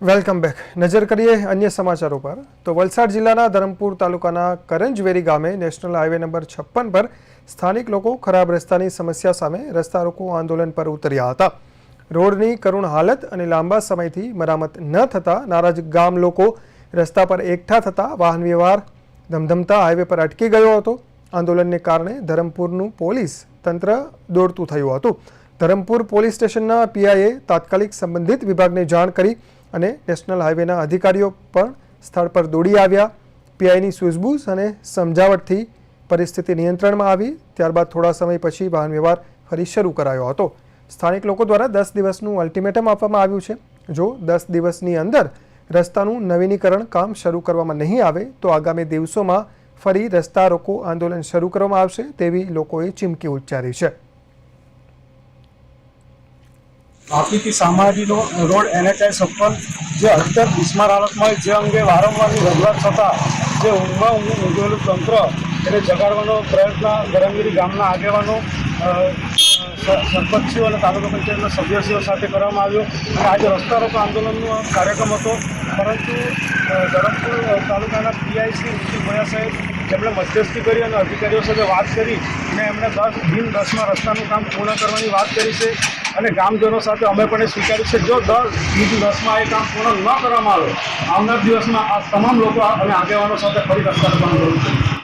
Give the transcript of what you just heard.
Welcome back. નજર કરીએ અન્ય સમાચારો પર. તો વલસાડ જિલ્લાના ધરમપુર તાલુકાના કરંજવેરી ગામે નેશનલ હાઈવે નંબર છપ્પન પર સ્થાનિક લોકો ખરાબ રસ્તાની સમસ્યા સામે રસ્તા રોકો આંદોલન પર ઉતર્યા હતા. રોડની કરુણ હાલત અને લાંબા સમયથી મરામત ન થતાં નારાજ ગામ લોકો રસ્તા પર એકઠા થતાં વાહન વ્યવહાર ધમધમતા હાઈવે પર અટકી ગયો હતો. આંદોલનને કારણે ધરમપુરનું પોલીસ તંત્ર દોડતું થયું હતું. ધરમપુર પોલીસ સ્ટેશનના પીઆઈએ તાત્કાલિક સંબંધિત વિભાગને જાણ કરી અને નેશનલ હાઈવેના અધિકારીઓ પણ સ્થળ પર દોડી આવ્યા. પીઆઈની સૂઝબૂઝ અને સમજાવટથી પરિસ્થિતિ નિયંત્રણમાં આવી. ત્યારબાદ થોડા સમય પછી વાહન વ્યવહાર ફરી શરૂ કરાયો હતો. સ્થાનિક લોકો દ્વારા દસ દિવસનું અલ્ટિમેટમ આપવામાં આવ્યું છે. જો દસ દિવસની અંદર રસ્તાનું નવીનીકરણ કામ શરૂ કરવામાં નહીં આવે, તો આગામી દિવસોમાં ફરી રસ્તા રોકો આંદોલન શરૂ કરવામાં આવશે તેવી લોકોએ ચીમકી ઉચ્ચારી છે. વાપીથી સામાજીનો રોડ એનએચઆઈ છપ્પન જે અત્યંત બિસ્માર હાલતમાં જે અંગે વારંવારની રજૂઆત થતાં જે ઊંઘમાં ઊંઘ ઊંઘેલું તંત્ર એને જગાડવાનો પ્રયત્ન ગરમગીરી ગામના આગેવાનો સરપંચીઓ અને તાલુકા પંચાયતના સભ્યશ્રીઓ સાથે કરવામાં આવ્યો. આજે રસ્તા રોકો આંદોલનનો કાર્યક્રમ હતો. પરંતુ ગરમપુર તાલુકાના પીઆઈસી ઋષિ ભોયા સાહેબ જેમણે મધ્યસ્થી કરી અને અધિકારીઓ સાથે વાત કરી અને એમણે દસ દિન દસમાં રસ્તાનું કામ પૂર્ણ કરવાની વાત કરી છે અને ગામજનો સાથે અમે પણ એ સ્વીકાર્યું છે, જો દસ દિન દસમાં એ કામ પૂર્ણ ન કરવામાં આવે, આવનાર દિવસમાં આ તમામ લોકો અને આગેવાનો સાથે ફરી રસ્તા રોકવાનું કરવું છે